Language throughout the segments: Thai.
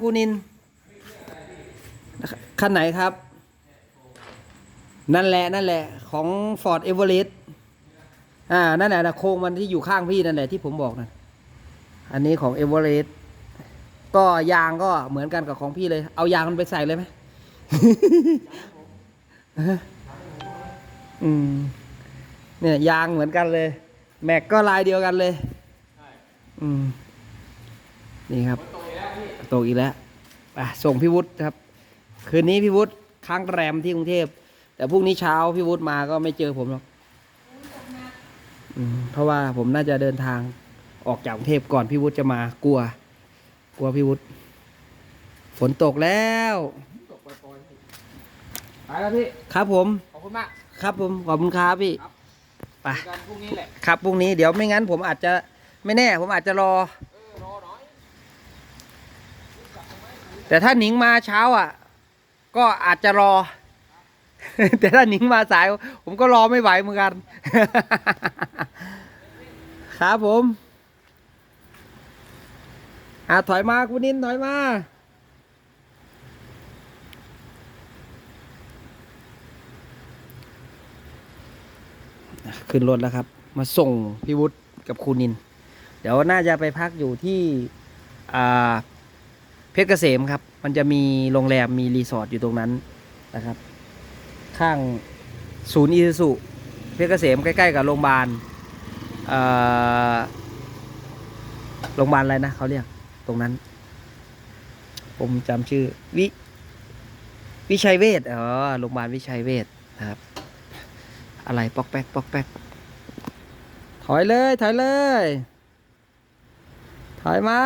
ครูนินคันไหนครับ นั่นแหละนั่นแหละ ของ Ford Everest อ่า นั่นแหละนะโครงมันที่อยู่ข้างพี่นั่นแหละที่ผมบอกนะอันนี้ของ Everest ก็ยางก็เหมือนกันกับของพี่เลย เอายางมันไปใส่เลยไหมอืม เนี่ยยางเหมือนกันเลย แม็กก็ลายเดียวกันเลยอืม นี่ครับ ตกอีกแล้วไปส่งพี่วุฒิครับ คืนนี้พี่วุฒิค้างแรมที่กรุงเทพ แต่พรุ่งนี้เช้าพี่วุฒิมาก็ไม่เจอผมหรอกอืมเพราะว่าผมน่าจะเดินทางออกจากกรุงเทพก่อนพี่วุฒิจะมากลัว กลัวพี่วุฒิฝนตกแล้ว ตกปล่อยๆพี่ไปแล้วพี่ ครับผม ขอบคุณมาก ครับผมขอบคุณครับพี่ครับ ไปเจอกันพรุ่งนี้แหละ ครับพรุ่งนี้เดี๋ยวไม่งั้นผมอาจจะไม่แน่ ผมอาจจะรอ เออ รอหน่อย แต่ถ้าหนิงมาเช้าอะ ก็อาจจะรอ แต่ถ้าหนิงมาสาย ผมก็รอไม่ไหวเหมือนกัน ครับผมอะถอยมาคุณนินถอยมาขึ้นรถแล้วครับ มาส่งพี่วุฒิกับคุณนิน เดี๋ยวน่าจะไปพักอยู่ที่อ่า เพชรเกษมครับ มันจะมีโรงแรมมีรีสอร์ทอยู่ตรงนั้นนะครับ ข้างศูนย์อีซูซุเพชรเกษมใกล้ๆกับโรงพยาบาลโรงพยาบาลอะไรนะเขาเรียกตรงนั้น ผมจำชื่อ วิวิชัยเวชอ๋อโรงพยาบาลวิชัยเวชนะครับ อะไรปอกแป๊กปอกแป๊กถอยเลย ถอยเลย ถอยมา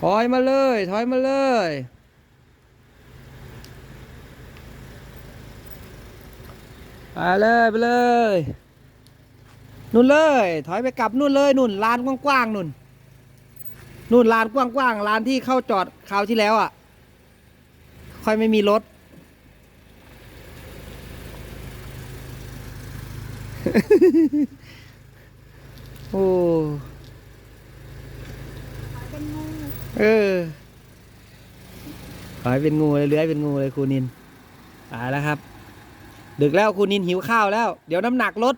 ถอยมาเลย ถอยมาเลย ไปเลยไปเลย นู่นเลย ถอยไปกลับนู่นเลยนู่นลานกว้างๆนู่น นู่นลานกว้างๆลานที่เข้าจอดคราวที่แล้วอะ ค่อยไม่มีรถ โอ้ เป็นงู เออขอให้เป็นงูเลยเลื้อยเป็นงูเลยครูนินตายแล้วครับ ดึกแล้วครูนินหิวข้าวแล้ว เดี๋ยวน้ำหนักลด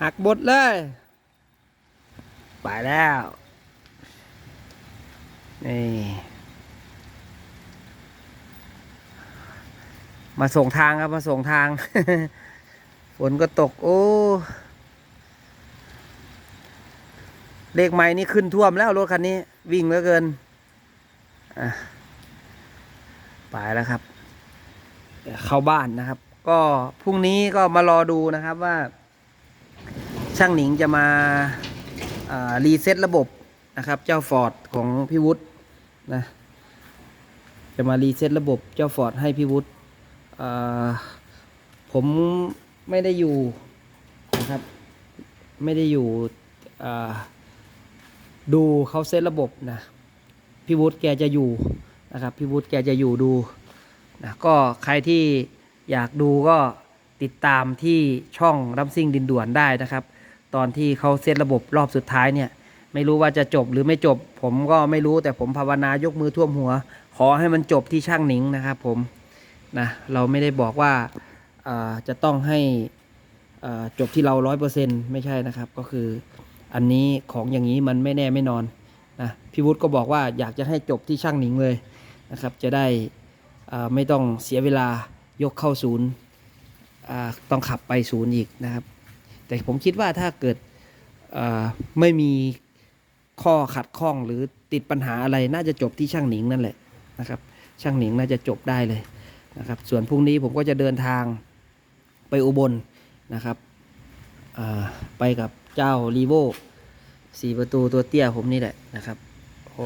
หักบดเลย ไปแล้ว นี่ มาส่งทางครับ มาส่งทาง ฝนก็ตก โอ้ เลขไม้นี่ขึ้นท่วมแล้วรถคันนี้ วิ่งเหลือเกินอะไปแล้วครับเดี๋ยวเข้าบ้านนะครับ ก็พรุ่งนี้ก็มารอดูนะครับว่า ช่างหนิงจะมาอ่ารีเซ็ตระบบนะครับ เจ้าฟอร์ดของพี่วุฒินะจะมารีเซ็ตระบบเจ้าฟอร์ดให้พี่วุฒิอ่าผมไม่ได้อยู่นะครับ ไม่ได้อยู่อ่า ดูเขาเซตระบบนะพี่วุฒิแกจะอยู่นะครับพี่วุฒิแกจะอยู่ดูนะก็ใครที่อยากดูก็ติดตามที่ช่องรัมซิ่งดินด่วนได้นะครับ ตอนที่เขาเซตระบบรอบสุดท้ายเนี่ย ไม่รู้ว่าจะจบหรือไม่จบ ผมก็ไม่รู้แต่ผมภาวนายกมือท่วมหัว ขอให้มันจบที่ช่างหนิงนะครับผมนะเราไม่ได้บอกว่าจะต้องให้จบที่เราร้อยเปอร์เซ็นต์ไม่ใช่นะครับก็คือ อันนี้ของอย่างนี้มันไม่แน่ไม่นอนนะพี่วุฒิก็บอกว่าอยากจะให้จบที่ช่างหนิงเลยนะครับ จะได้ไม่ต้องเสียเวลายกเข้าศูนย์ต้องขับไปศูนย์อีกนะครับ แต่ผมคิดว่าถ้าเกิดไม่มีข้อขัดข้องหรือติดปัญหาอะไรน่าจะจบที่ช่างหนิงนั่นแหละนะครับ ช่างหนิงน่าจะจบได้เลยนะครับ ส่วนพรุ่งนี้ผมก็จะเดินทางไปอุบลนะครับไปกับเจ้ารีโว สี่ประตูตัวเตี้ยผมนี่แหละนะครับโอ้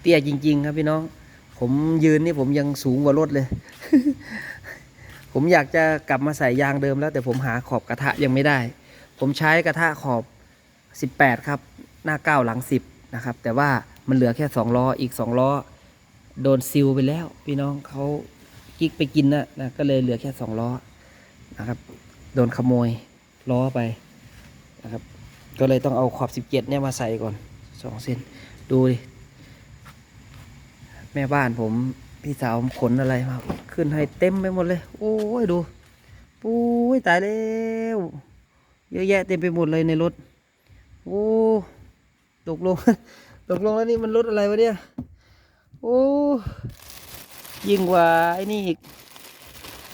เตี้ยจริง ๆ ครับพี่น้อง ผมยืนนี่ผมยังสูงกว่ารถเลย ผมอยากจะกลับมาใส่ยางเดิมแล้ว แต่ผมหาขอบกระทะยังไม่ได้ ผมใช้กระทะขอบ 18 ครับ หน้า9หลัง 10 นะครับ แต่ว่ามันเหลือแค่ 2 ล้ออีก 2 ล้อ โดนซิลไปแล้ว พี่น้องเขากิ๊กไปกินนะนะก็เลยเหลือแค่ 2 ล้อนะครับ โดนขโมยล้อไปนะครับ ก็เลยต้องเอาขอบสิบเจ็ดเนี่ยมาใส่ก่อนสองเส้น ดูดิ แม่บ้านผม พี่สาวผมขนอะไรมา ขึ้นให้เต็มไปหมดเลย โอ้ยดูปุ้ยตายแล้วเยอะแยะเต็มไปหมดเลยในรถ โอ้ตกลงตกลงแล้วนี่มันรถอะไรวะเนี่ย โอ้ยิ่งกว่าไอ้นี่อีก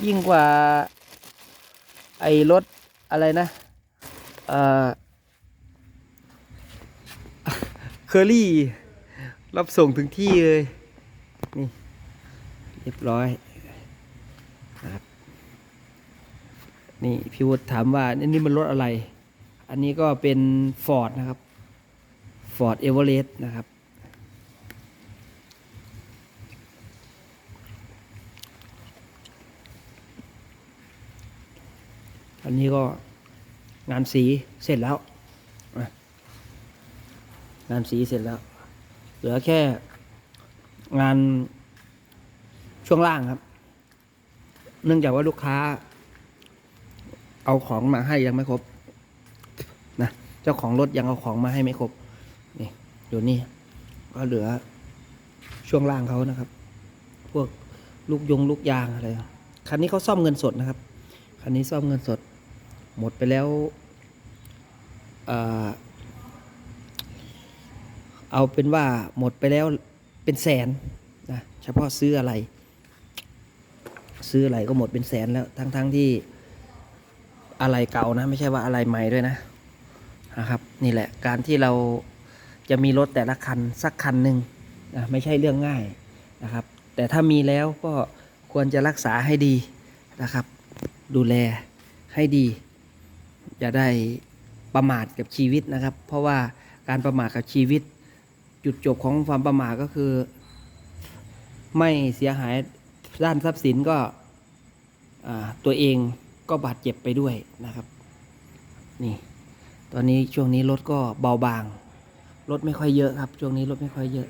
ยิ่งกว่า ไอ้รถอะไรนะ เอ่อ เคอรี่ รับส่งถึงที่เลย นี่ เรียบร้อยนะครับนี่พี่วุฒิถามว่านี่นี่มันรถอะไร อันนี้ก็เป็นฟอร์ดนะครับฟอร์ดเอเวอเรสต์นะครับอันนี้ก็งานสีเสร็จแล้ว งานสีเสร็จแล้ว เหลือแค่งานช่วงล่างครับ เนื่องจากว่าลูกค้า เอาของมาให้ยังไม่ครบนะเจ้าของรถยังเอาของมาให้ไม่ครบนี่อยู่นี่ก็เหลือช่วงล่างเขานะครับ พวกลูกยงลูกยางอะไรคันนี้เขาซ่อมเงินสดนะครับคันนี้ซ่อมเงินสด หมดไปแล้วอ่อ เอาเป็นว่าหมดไปแล้วเป็นแสนนะเฉพาะซื้ออะไร ซื้ออะไรก็หมดเป็นแสนแล้วทั้งๆทที่อะไรเก่านะ ไม่ใช่ว่าอะไรใหม่ด้วยนะนะครับ นี่แหละการที่เราจะมีรถแต่ละคันสักคันหนึ่งนะไม่ใช่เรื่องง่ายนะครับ แต่ถ้ามีแล้วก็ควรจะรักษาให้ดีนะครับ ดูแลให้ดี อย่าได้ประมาทกับชีวิตนะครับ เพราะว่าการประมาทกับชีวิต จุดจบของความประมาทก็คือ ไม่เสียหายด้านทรัพย์สินก็ตัวเองก็บาดเจ็บไปด้วยนะครับ นี่ ตอนนี้ช่วงนี้รถก็เบาบางรถไม่ค่อยเยอะครับ ช่วงนี้รถไม่ค่อยเยอะ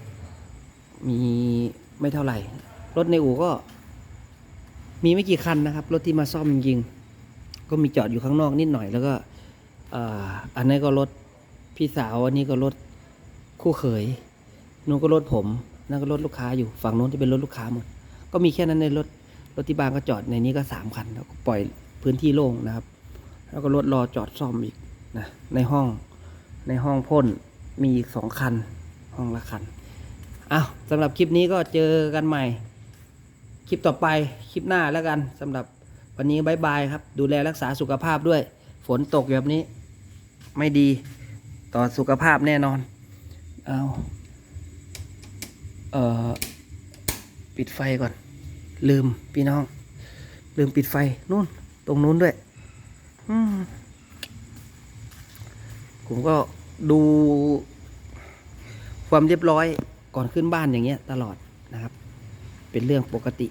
มีไม่เท่าไหร่ รถในอู่ก็ มีไม่กี่คันนะครับ รถที่มาซ่อมจริงๆก็มีจอดอยู่ข้างนอกนิดหน่อยแล้วก็อ,อันนี้ก็รถพี่สาวอันนี้ก็รถ คู่เขยนู้นก็รถผมนั่นก็รถลูกค้าอยู่ฝั่งโน้นที่เป็นรถลูกค้าหมด ก็มีแค่นั้นในรถรถที่บ้านก็จอดในนี้ก็สามคัน แล้วก็ปล่อยพื้นที่โล่งนะครับ แล้วก็รถรอจอดซ่อมอีกนะในห้องในห้องพ่นมีอีกสองคัน ห้องละคันอ้าวสำหรับคลิปนี้ก็เจอกันใหม่ คลิปต่อไปคลิปหน้าแล้วกันสำหรับวันนี้บายบายครับ ดูแลรักษาสุขภาพด้วย ฝนตกแบบนี้ ไม่ดีต่อสุขภาพแน่นอน เอาเอ่อ ปิดไฟก่อน ลืมพี่น้อง ลืมปิดไฟนู่น ตรงนู้นด้วย อืมผมก็ดูความเรียบร้อยก่อนขึ้นบ้านอย่างเงี้ยตลอดนะครับ เป็นเรื่องปกติ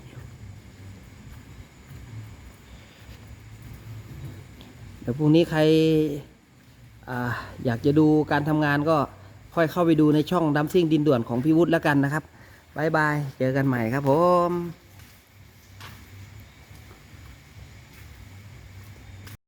เดี๋ยวพรุ่งนี้ใครออยากจะดูการทำงานก็ ค่อยเข้าไปดูในช่องดัมซิ่งดินด่วนของพี่วุฒิแล้วกันนะครับบายบาย เจอกันใหม่ครับผม